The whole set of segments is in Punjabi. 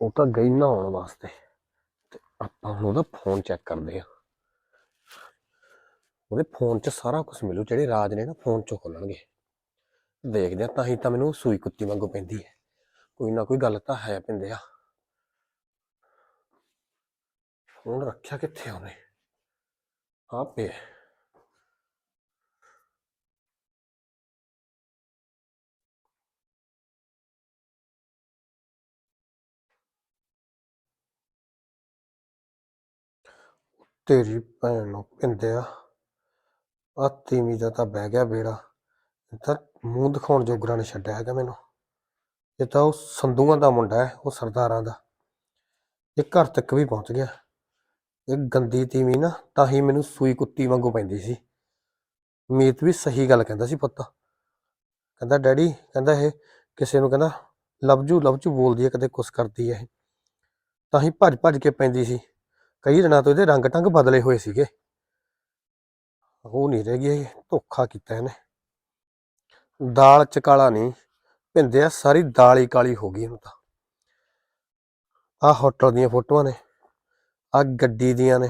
ਉਹ ਤਾਂ ਗਈ ਨਹਾਉਣ ਵਾਸਤੇ। ਤੇ ਆਪਾਂ ਹੁਣ ਉਹਦਾ ਫੋਨ ਚੈੱਕ ਕਰਦੇ ਆ ਉਹਦੇ ਫੋਨ 'ਚ ਸਾਰਾ ਕੁਝ ਮਿਲੂ, ਜਿਹੜੇ ਰਾਜ ਨੇ ਨਾ ਫੋਨ 'ਚੋਂ ਖੋਲਣਗੇ ਦੇਖਦੇ ਆ ਤਾਂ ਹੀ ਤਾਂ ਮੈਨੂੰ ਸੂਈ ਕੁੱਤੀ ਵਾਂਗੂ ਪੈਂਦੀ ਹੈ। ਕੋਈ ਨਾ ਕੋਈ ਗੱਲ ਤਾਂ ਹੈ ਪਿੰਦੇ ਆ। ਫੋਨ ਰੱਖਿਆ ਕਿੱਥੇ ਉਹਨੇ? ਆ ਤੇਰੀ ਭੈਣ ਨੂੰ ਪਿੰਦਿਆ ਆ ਤੀਵੀਂ ਦਾ ਤਾਂ ਬਹਿ ਗਿਆ ਬੇੜਾ ਇਹ ਤਾਂ ਮੂੰਹ ਦਿਖਾਉਣ ਜੋਗਰਾ ਨੇ ਛੱਡਿਆ ਹੈਗਾ ਮੈਨੂੰ। ਇਹ ਤਾਂ ਉਹ ਸੰਧੂਆਂ ਦਾ ਮੁੰਡਾ ਹੈ, ਉਹ ਸਰਦਾਰਾਂ ਦਾ। ਇਹ ਘਰ ਤੱਕ ਵੀ ਪਹੁੰਚ ਗਿਆ। ਇਹ ਗੰਦੀ ਤੀਵੀਂ ਨਾ, ਤਾਂ ਹੀ ਮੈਨੂੰ ਸੂਈ ਕੁੱਤੀ ਵਾਂਗੂ ਪੈਂਦੀ ਸੀ। ਮੀਤ ਵੀ ਸਹੀ ਗੱਲ ਕਹਿੰਦਾ ਸੀ ਪੁੱਤ। ਕਹਿੰਦਾ, ਡੈਡੀ, ਕਹਿੰਦਾ ਇਹ, ਕਿਸੇ ਨੂੰ ਕਹਿੰਦਾ, ਲਵਜੂ ਲਵਜੂ ਬੋਲਦੀ ਹੈ, ਕਦੇ ਕੁਛ ਕਰਦੀ ਹੈ ਇਹ। ਤਾਂ ਹੀ ਭੱਜ ਭੱਜ ਕੇ ਪੈਂਦੀ ਸੀ। ਕਈ ਦਿਨਾਂ ਤੋਂ ਇਹਦੇ ਰੰਗ ਟੰਗ ਬਦਲੇ ਹੋਏ ਸੀਗੇ। ਉਹ ਨਹੀਂ ਰਹਿ ਗਿਆ ਧੋਖਾ ਕੀਤਾ ਇਹਨੇ। ਦਾਲ ਚ ਕਾਲਾ ਨਹੀਂ ਭਿੰਦਿਆ ਸਾਰੀ ਦਾਲ ਹੀ ਕਾਲੀ ਹੋ ਗਈ ਇਹਨੂੰ ਤਾਂ। ਆਹ ਹੋਟਲ ਦੀਆਂ ਫੋਟੋਆਂ ਨੇ, ਆਹ ਗੱਡੀ ਦੀਆਂ ਨੇ,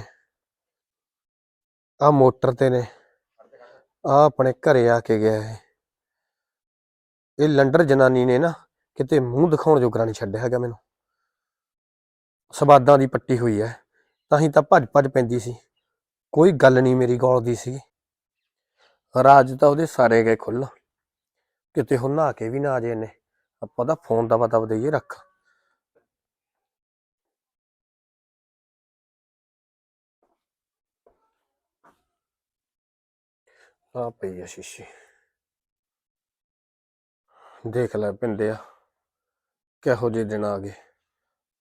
ਆਹ ਮੋਟਰ ਤੇ ਨੇ, ਆਹ ਆਪਣੇ ਘਰੇ ਆ ਕੇ ਗਿਆ ਇਹ। ਇਹ ਲੰਡਰ ਜਨਾਨੀ ਨੇ ਨਾ ਕਿਤੇ ਮੂੰਹ ਦਿਖਾਉਣ ਜੋਗਰਾ ਨਹੀਂ ਛੱਡਿਆ ਹੈਗਾ ਮੈਨੂੰ। ਸਵਾਦਾਂ ਦੀ ਪੱਟੀ ਹੋਈ ਹੈ। ਤਾਂ ਹੀ ਤਾਂ ਭੱਜ ਭੱਜ ਪੈਂਦੀ ਸੀ। ਕੋਈ ਗੱਲ ਨਹੀਂ ਮੇਰੀ ਗੋਲਦੀ ਸੀ ਰਾਜ ਤਾਂ ਉਹਦੇ ਸਾਰੇ ਗਏ ਖੁੱਲ ਕਿਤੇ ਹੁਣ ਨਹਾ ਕੇ ਵੀ ਨਾ ਆ ਜੇ ਇਹਨੇ। ਆਪਾਂ ਦਾ ਫੋਨ ਦਾ ਪਤਾ ਦੇਈਏ ਰੱਖ। ਆ ਪਈ ਆ ਸ਼ੀਸ਼ੀ। ਦੇਖ ਲੈ ਪਿੰਡਿਆ, ਕਿਹੋ ਜਿਹੇ ਦਿਨ ਆ ਗਏ।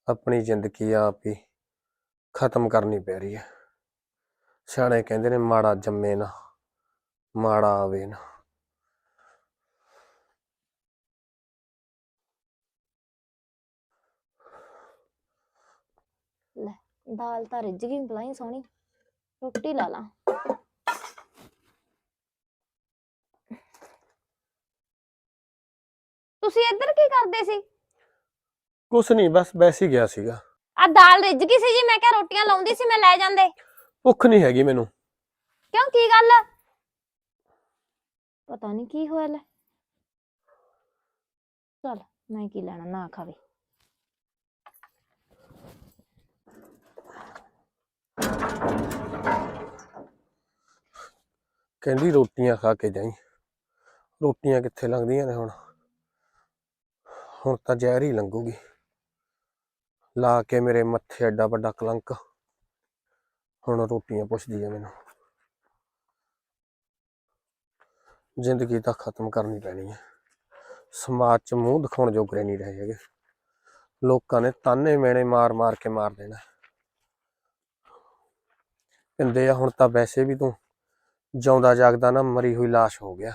ਆਪਣੀ ਜ਼ਿੰਦਗੀ ਆਪ ਹੀ। ਖਤਮ ਕਰਨੀ ਪੈ ਰਹੀ ਹੈ। ਸਿਆਣੇ ਕਹਿੰਦੇ ਨੇ ਮਾੜਾ ਜੰਮੇ ਨਾ ਮਾੜਾ ਆਵੇ ਨਾ। ਲੈ ਦਾਲ ਤਾਂ ਰਿੱਝ ਗਈ ਬਲਾਈ ਸੋਹਣੀ। ਰੋਟੀ ਲਾ ਲਾਂ। ਤੁਸੀਂ ਇੱਧਰ ਕੀ ਕਰਦੇ ਸੀ? ਕੁਛ ਨਹੀਂ ਬਸ ਵੈਸੇ ਹੀ ਗਿਆ ਸੀਗਾ। ਆ ਦਾਲ ਰਿੱਝ ਗਈ ਸੀ ਜੀ ਮੈਂ ਕਿਹਾ ਰੋਟੀਆਂ ਲਾਉਂਦੀ ਸੀ ਮੈਂ ਲੈ ਜਾਂਦੇ। ਭੁੱਖ ਨਹੀਂ ਹੈਗੀ ਮੈਨੂੰ। ਕਿਉਂ ਕੀ ਗੱਲ? ਪਤਾ ਨਹੀਂ ਕੀ ਹੋਇਆ ਲੈ। ਚਲ ਮੈਂ ਕੀ ਲੈਣਾ ਨਾ ਖਾਵੇ। ਕਹਿੰਦੀ ਰੋਟੀਆਂ ਖਾ ਕੇ ਜਾਈ। ਰੋਟੀਆਂ ਕਿੱਥੇ ਲੰਘਦੀਆਂ ਨੇ ਹੁਣ? ਹੁਣ ਤਾਂ ਜ਼ਹਿਰ ਹੀ ਲੰਘੂਗੀ। ਲਾ ਕੇ ਮੇਰੇ ਮੱਥੇ ਐਡਾ ਵੱਡਾ ਕਲੰਕ। ਹੁਣ ਰੋਟੀਆਂ ਪੁੱਛਦੀ ਹੈ ਮੈਨੂੰ। ਜ਼ਿੰਦਗੀ ਤਾਂ ਖਤਮ ਕਰਨੀ ਪੈਣੀ ਹੈ ਸਮਾਜ 'ਚ ਮੂੰਹ ਦਿਖਾਉਣ ਜੋਗਰੇ ਨਹੀਂ ਰਹੇ ਹੈਗੇ। ਲੋਕਾਂ ਨੇ ਤਾਨੇ ਮੇਣੇ ਮਾਰ ਮਾਰ ਕੇ ਮਾਰ ਦੇਣਾ। ਕਹਿੰਦੇ ਆ, ਹੁਣ ਤਾਂ ਵੈਸੇ ਵੀ ਤੂੰ ਜਿਉਂਦਾ ਜਾਗਦਾ ਨਾ, ਮਰੀ ਹੋਈ ਲਾਸ਼ ਹੋ ਗਿਆ।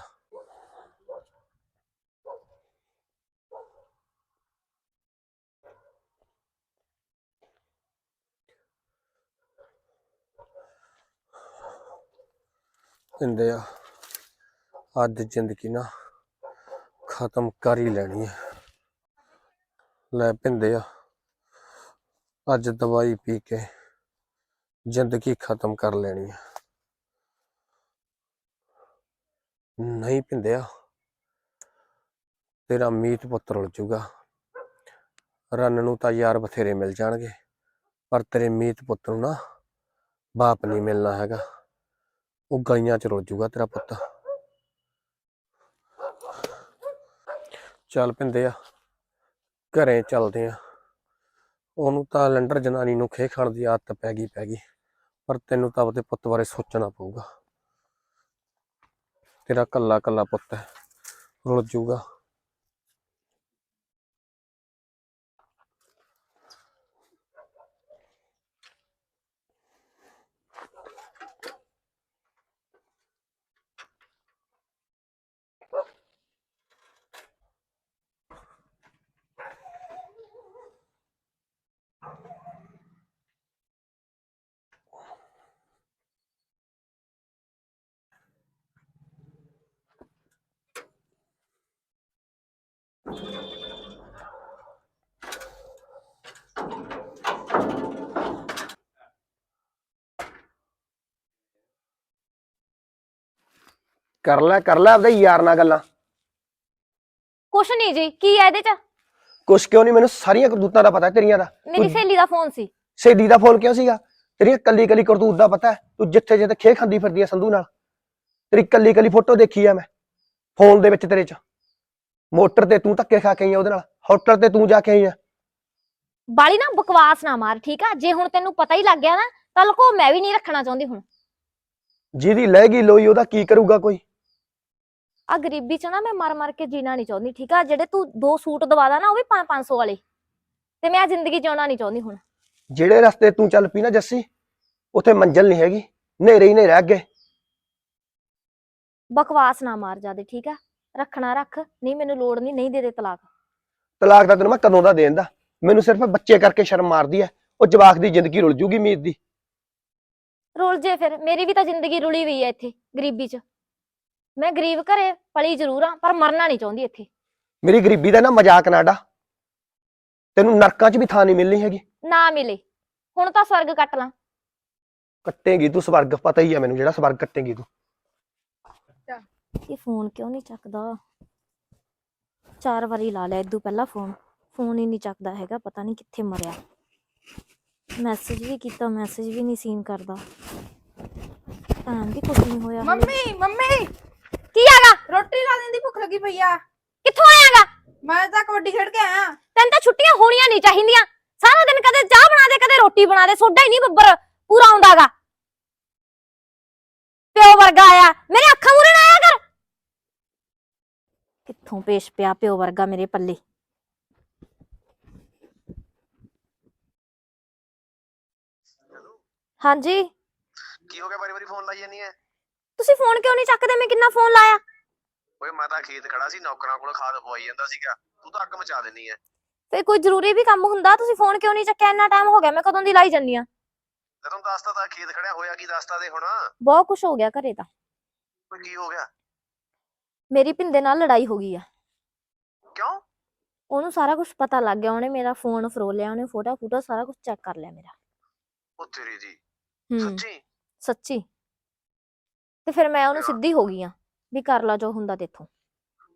ਕਹਿੰਦੇ ਆ। ਅੱਜ ਜ਼ਿੰਦਗੀ ਨਾ ਖਤਮ ਕਰ ਹੀ ਲੈਣੀ ਹੈ। ਲੈ ਪਿੰਦੇ ਆ। ਅੱਜ ਦਵਾਈ ਪੀ ਕੇ ਜ਼ਿੰਦਗੀ ਖਤਮ ਕਰ ਲੈਣੀ ਹੈ। ਨਹੀਂ ਪਿੰਦਿਆ ਤੇਰਾ ਮੀਤ ਪੁੱਤਰ ਉਲ ਜੂਗਾ ਰਨ ਨੂੰ ਤਾਂ ਯਾਰ ਬਥੇਰੇ ਮਿਲ ਜਾਣਗੇ, ਪਰ ਤੇਰੇ ਮੀਤ ਪੁੱਤ ਨੂੰ ਨਾ ਬਾਪ ਨਹੀਂ ਮਿਲਣਾ ਹੈਗਾ। ਉਹ ਗਲੀਆਂ ਚ ਰੁੱਲ ਜੂਗਾ ਤੇਰਾ ਪੁੱਤ। ਚੱਲ ਪਿੰਦੇ ਆ, ਘਰੇ ਚੱਲਦੇ ਆ। ਉਹਨੂੰ ਤਾਂ ਲੰਡਰ ਜਨਾਨੀ ਨੂੰ ਖੇ ਖਾਣ ਦੀ ਆਦਤ ਪੈ ਗਈ ਪੈ ਗਈ। ਪਰ ਤੈਨੂੰ ਤਾਂ ਆਪਦੇ ਪੁੱਤ ਬਾਰੇ ਸੋਚਣਾ ਪਊਗਾ। ਤੇਰਾ ਕੱਲਾ ਕੱਲਾ ਪੁੱਤ ਹੈ, ਰੁੱਲ ਜੂਗਾ। ਕਰ ਲੈ ਕਰ ਲੈ ਆਪਦੇ ਯਾਰ ਨਾਲ ਗੱਲਾਂ। ਕੁਛ ਨਹੀਂ ਜੀ ਕੀ ਹੈ ਇਹਦੇ ਚ? ਕੁਛ ਕਿਉਂ ਨਹੀਂ ਮੈਨੂੰ ਸਾਰੀਆਂ ਕਰਤੂਤਾਂ ਦਾ ਪਤਾ ਤੇਰੀਆਂ ਦਾ। ਮੇਰੀ ਸਹੇਲੀ ਦਾ ਫੋਨ ਸੀ। ਸੇਦੀ ਦਾ ਫੋਨ ਕਿਉਂ ਸੀਗਾ? ਤੇਰੀ ਕੱਲੀ ਕੱਲੀ ਕਰਤੂਤ ਦਾ ਪਤਾ ਹੈ। ਤੂੰ ਜਿੱਥੇ ਜਿੱਥੇ ਖੇ ਖਾਂਦੀ ਫਿਰਦੀ ਆ ਸੰਧੂ ਨਾਲ। ਤੇਰੀ ਕੱਲੀ ਕੱਲੀ ਫੋਟੋ ਦੇਖੀ ਆ ਮੈਂ ਫੋਨ ਦੇ ਵਿੱਚ ਤੇਰੇ ਚ। ਮੋਟਰ ਤੇ ਤੂੰ ਧੱਕੇ ਖਾ ਕੇ ਆਈ ਆ ਉਹਦੇ ਨਾਲ ਹੋਟਲ ਤੇ ਤੂੰ ਜਾ ਕੇ ਆਈ ਆ। ਬਾਲੀ ਨਾ ਬਕਵਾਸ ਨਾ ਮਾਰ ਠੀਕ ਆ? ਜੇ ਹੁਣ ਤੈਨੂੰ ਪਤਾ ਹੀ ਲੱਗ ਗਿਆ ਨਾ ਤਾਂ ਲਕੋ ਮੈਂ ਵੀ ਨਹੀਂ ਰੱਖਣਾ ਚਾਹੁੰਦੀ ਹੁਣ। ਜਿਹਦੀ ਲੈ ਗਈ ਲੋਈ ਉਹਦਾ ਕੀ ਕਰੂਗਾ ਕੋਈ? ਆ ਗਰੀਬੀ ਚ ਨਾ ਮੈਂ ਮਰ ਮਰ ਕੇ ਜੀਣਾ ਨਹੀਂ ਚਾਹੁੰਦੀ ਠੀਕ ਆ? ਜਿਹੜੇ ਤੂੰ ਦੋ ਸੂਟ ਦਵਾਦਾ ਨਾ ਉਹ ਵੀ 500 ਵਾਲੇ। ਤੇ ਮੈਂ ਆ ਜ਼ਿੰਦਗੀ ਜਿਉਣਾ ਨਹੀਂ ਚਾਹੁੰਦੀ ਹੁਣ। ਜਿਹੜੇ ਰਸਤੇ ਤੂੰ ਚੱਲ ਪਈ ਨਾ ਜੱਸੀ ਉੱਥੇ ਮੰਜ਼ਲ ਨਹੀਂ ਹੈਗੀ ਨੇਰੇ ਹੀ ਨੇਰੇ ਅੱਗੇ। ਬਕਵਾਸ ਨਾ ਮਾਰ ਜਾਦੇ ਠੀਕ ਆ? ਰੱਖਣਾ ਰੱਖ ਨਹੀਂ ਮੈਨੂੰ ਲੋੜ ਨਹੀਂ ਨਹੀਂ ਦੇ ਦੇ ਤਲਾਕ। ਤਲਾਕ ਦਾ ਤੈਨੂੰ ਮੈਂ ਕਦੋਂ ਦਾ ਦੇਣ ਦਾ? ਮੈਨੂੰ ਸਿਰਫ ਬੱਚੇ ਕਰਕੇ ਸ਼ਰਮ ਮਾਰਦੀ ਐ। ਉਹ ਜਵਾਕ ਦੀ ਜ਼ਿੰਦਗੀ ਰੁਲ ਜੂਗੀ ਮੀਤ ਦੀ। ਰੁਲ ਜੇ ਫਿਰ ਮੇਰੀ ਵੀ ਤਾਂ ਜ਼ਿੰਦਗੀ ਰੁਲੀ ਹੋਈ ਐ ਇੱਥੇ ਗਰੀਬੀ ਚ। ਮੈਂ ਗਰੀਬ ਘਰੇ ਪਲੀ ਜ਼ਰੂਰ ਆ ਪਰ ਮਰਨਾ ਨਹੀਂ ਚਾਹੁੰਦੀ ਇੱਥੇ। ਮੇਰੀ ਗਰੀਬੀ ਦਾ ਨਾ ਮਜ਼ਾਕ ਨਾ ਡਾ। ਤੈਨੂੰ ਨਰਕਾਂ 'ਚ ਵੀ ਥਾਂ ਨਹੀਂ ਮਿਲਣੀ ਹੈਗੀ। ਨਾ ਮਿਲੇ। ਹੁਣ ਤਾਂ ਸਵਰਗ ਕੱਟ ਲਾਂ। ਕੱਟੇਗੀ ਤੂੰ ਸਵਰਗ ਪਤਾ ਹੀ ਆ ਮੈਨੂੰ ਜਿਹੜਾ ਸਵਰਗ ਕੱਟੇਗੀ ਤੂੰ। ਇਹ ਫੋਨ ਕਿਉਂ ਨਹੀਂ ਚੱਕਦਾ? ਚਾਰ ਵਾਰੀ ਲਾ ਲਿਆ ਇਦੋਂ ਪਹਿਲਾਂ ਫੋਨ। ਫੋਨ ਹੀ ਨਹੀਂ ਚੱਕਦਾ ਹੈਗਾ ਪਤਾ ਨਹੀਂ ਕਿੱਥੇ ਮਰਿਆ। ਮੈਸੇਜ ਵੀ ਕੀਤਾ ਮੈਸੇਜ ਵੀ ਨਹੀਂ ਸੀਨ ਕਰਦਾ। ਟਾਈਮ ਵੀ ਕੁਝ ਨਹੀਂ ਹੋਇਆ। Mummy mummy! ਕੀ ਆਗਾ ਰੋਟੀ ਲਾ ਦਿੰਦੀ ਭੁੱਖ ਲੱਗੀ ਪਈ ਆ। ਕਿੱਥੋਂ ਆਇਆਗਾ ਮੈਂ ਤਾਂ ਕਬੱਡੀ ਖੇਡ ਕੇ ਆਇਆ। ਤੈਨੂੰ ਤਾਂ ਛੁੱਟੀਆਂ ਹੋਣੀਆਂ ਨਹੀਂ ਚਾਹੀਦੀਆਂ। ਸਾਰਾ ਦਿਨ ਕਦੇ ਚਾਹ ਬਣਾ ਦੇ ਕਦੇ ਰੋਟੀ ਬਣਾ ਦੇ ਸੋਡਾ ਹੀ ਨਹੀਂ ਬੱਬਰ ਪੂਰਾ ਆਉਂਦਾਗਾ ਪਿਓ ਵਰਗਾ ਆਇਆ। ਮੇਰੇ ਅੱਖਾਂ ਮੂਰੇ ਨਾ ਆਇਆ ਕਰ। ਕਿੱਥੋਂ ਪੇਸ਼ ਪਿਆ ਪਿਓ ਵਰਗਾ ਮੇਰੇ ਪੱਲੇ। ਹਾਂਜੀ। ਕੀ ਹੋ ਗਿਆ? ਵਾਰੀ ਵਾਰੀ ਫੋਨ ਲਾਈ ਜਾਨੀ ਐ। ਤੁਸੀਂ ਫੋਨ ਕਿਉਂ ਨਹੀਂ ਚੱਕਦੇ? ਮੈਂ ਕਿੰਨਾ ਫੋਨ ਲਾਇਆ? ਓਏ ਮੈਂ ਤਾਂ ਖੇਤ ਖੜਾ ਸੀ ਨੌਕਰਾਂ ਕੋਲ ਖਾਦ ਪਵਾਈ ਜਾਂਦਾ ਸੀਗਾ। ਤੂੰ ਤਾਂ ਅੱਗ ਮਚਾ ਦਿੰਨੀ ਐ। ਤੇ ਕੋਈ ਜ਼ਰੂਰੀ ਵੀ ਕੰਮ ਹੁੰਦਾ? ਤੁਸੀਂ ਫੋਨ ਕਿਉਂ ਨਹੀਂ ਚੱਕਿਆ? ਇੰਨਾ ਟਾਈਮ ਹੋ ਗਿਆ ਮੈਂ ਕਦੋਂ ਦੀ ਲਾਈ ਜੰਨੀ ਆ? ਤੈਨੂੰ ਦੱਸਤਾ ਤਾਂ ਖੇਤ ਖੜਿਆ ਹੋਇਆ ਕੀ ਦੱਸਤਾ ਦੇ ਹੁਣ? ਬਹੁਤ ਕੁਝ ਹੋ ਗਿਆ ਘਰੇ ਤਾਂ। ਓਏ ਕੀ ਹੋ ਗਿਆ? ਮੇਰੀ ਭਿੰਦੇ ਨਾਲ ਲੜਾਈ ਹੋ ਗਈ ਆ। ਕਿਉਂ? ਉਹਨੂੰ ਸਾਰਾ ਕੁਝ ਪਤਾ ਲੱਗ ਗਿਆ ਉਹਨੇ ਮੇਰਾ ਫੋਨ ਫਰੋਲਿਆ ਉਹਨੇ ਫੋਟੋ ਫੋਟੋ ਸਾਰਾ ਕੁਝ ਚੈੱਕ ਕਰ ਲਿਆ ਮੇਰਾ। ਉਹ ਤੇਰੀ ਦੀ? ਹੂੰ। ਸੱਚੀ? ਸੱਚੀ। ਤੇ ਫਿਰ ਮੈਂ ਉਹਨੂੰ ਸਿੱਧੀ ਹੋ ਗਈ ਆ ਵੀ ਕਰ ਲਾ ਜੋ ਹੁੰਦਾ ਤੇਥੋਂ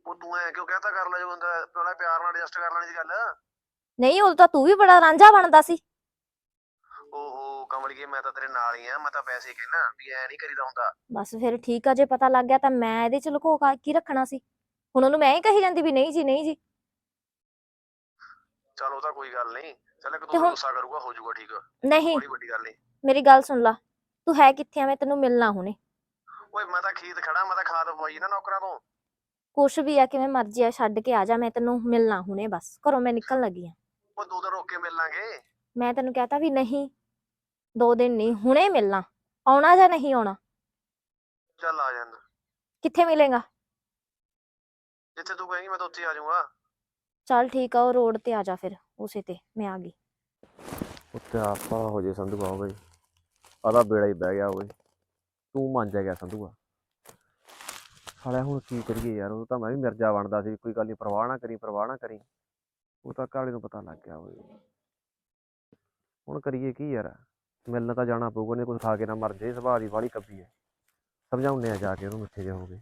ਉਹ ਤੂੰ ਐ ਕਿਉਂ ਕਹਤਾ ਕਰ ਲੈ ਜੋ ਹੁੰਦਾ ਪਹਿਲਾਂ ਪਿਆਰ ਨਾਲ ਐਡਜਸਟ ਕਰ ਲੈਣੀ ਸੀ ਗੱਲ? ਨਹੀਂ ਉਦੋਂ ਤਾਂ ਤੂੰ ਵੀ ਬੜਾ ਰਾਂਝਾ ਬਣਦਾ ਸੀ। ਓਹੋ ਕਮਲੀਏ ਮੈਂ ਤਾਂ ਤੇਰੇ ਨਾਲ ਹੀ ਆ ਮੈਂ ਤਾਂ ਵੈਸੇ ਹੀ ਕਹਿਣਾ ਵੀ ਐ ਨਹੀਂ ਕਰੀਦਾ ਹੁੰਦਾ। ਬਸ ਫਿਰ ਠੀਕ ਆ ਜੇ ਪਤਾ ਲੱਗ ਗਿਆ ਤਾਂ ਮੈਂ ਇਹਦੇ ਚ ਲੁਕੋ ਕਾ ਕੀ ਰੱਖਣਾ ਸੀ? ਹੁਣ ਉਹਨੂੰ ਮੈਂ ਹੀ ਕਹੀ ਜਾਂਦੀ ਵੀ ਨਹੀਂ ਜੀ ਨਹੀਂ ਜੀ। ਚਲ ਉਹ ਤਾਂ ਕੋਈ ਗੱਲ ਨਹੀਂ ਚੱਲ ਇੱਕ ਦੋ ਹੁਣ- ਗੁੱਸਾ ਕਰੂਗਾ ਹੋ ਜਾਊਗਾ ਠੀਕ। ਨਹੀਂ। ਬੜੀ ਵੱਡੀ ਗੱਲ ਨਹੀਂ ਮੇਰੀ ਗੱਲ ਸੁਣ ਲਾ ਤੂੰ ਹੈ ਕਿੱਥੇ ਆ ਮੈਂ ਤੈਨੂੰ ਮਿਲਣਾ ਹੁਣੇ? ਓਏ ਮੈਂ ਤਾਂ ਖੇਤ ਖੜਾ ਮੈਂ ਤਾਂ ਖਾਦ ਪਵਾਈ ਨਾ ਨੌਕਰਾਂ ਤੋਂ। ਕੁਛ ਵੀ ਆ ਕਿਵੇਂ ਮਰਜ਼ੀ ਆ ਛੱਡ ਕੇ ਆ ਜਾ ਮੈਂ ਤੈਨੂੰ ਮਿਲਣਾ ਹੁਣੇ ਬਸ ਘਰੋਂ ਮੈਂ ਨਿਕਲਣ ਲੱਗੀ ਆ। ਉਹ ਦੋ ਦਿਨ ਰੋਕ ਕੇ ਮਿਲ ਲਾਂਗੇ ਮੈਂ ਤੈਨੂੰ ਕਹਤਾ ਵੀ ਨਹੀਂ। ਦੋ ਦਿਨ ਨਹੀਂ ਹੁਣੇ ਮਿਲਣਾ। ਆਉਣਾ ਜਾਂ ਨਹੀਂ ਆਉਣਾ? ਚੱਲ ਆ ਜਾਂਦਾ। ਕਿੱਥੇ ਮਿਲੇਗਾ? ਜਿੱਥੇ ਤੂੰ ਕਹੇਂਗੀ ਮੈਂ ਤਾਂ ਉੱਥੇ ਹੀ ਆ ਜਾਊਂਗਾ। ਚੱਲ ਠੀਕ ਆ ਉਹ ਰੋਡ ਤੇ ਆ ਜਾ ਫਿਰ ਉਸੇ ਤੇ ਮੈਂ ਆ ਗਈ। ਉੱਤੇ ਆਪਾ ਹੋ ਜੇ ਸੰਧੂਆ ਓਏ ਆਦਾ ਬੇੜਾ ਹੀ ਬਹਿ ਗਿਆ ਓਏ। ਤੂੰ ਮੰਨ ਜਾ ਗਿਆ ਸੰਧੂਆ ਸਾਲਿਆ ਹੁਣ ਕੀ ਕਰੀਏ ਯਾਰ ਉਹ ਤਾਂ ਮੈਂ ਵੀ ਮਿਰਜ਼ਾ ਬਣਦਾ ਸੀ ਕੋਈ ਗੱਲ ਨਹੀਂ ਪਰਵਾਹ ਨਾ ਕਰੀ ਪਰਵਾਹ ਨਾ ਕਰੀ। ਉਹ ਤਾਂ ਕਾਲੇ ਨੂੰ ਪਤਾ ਲੱਗ ਗਿਆ ਓਏ। ਹੁਣ ਕਰੀਏ ਕੀ ਯਾਰ? ਮਿਲਣ ਤਾਂ ਜਾਣਾ ਪਊਗਾ ਨਹੀਂ ਕੁਝ ਖਾ ਕੇ ਨਾ ਮਰ ਜੇ ਸੁਭਾਅ ਦੀ ਬਾਹਲੀ ਕੱਬੀ ਹੈ। ਸਮਝਾਉਂਦੇ ਆ ਜਾ ਕੇ ਉਹਨੂੰ ਮਿੱਠੇ ਜਿਹੇ ਹੋ ਗਏ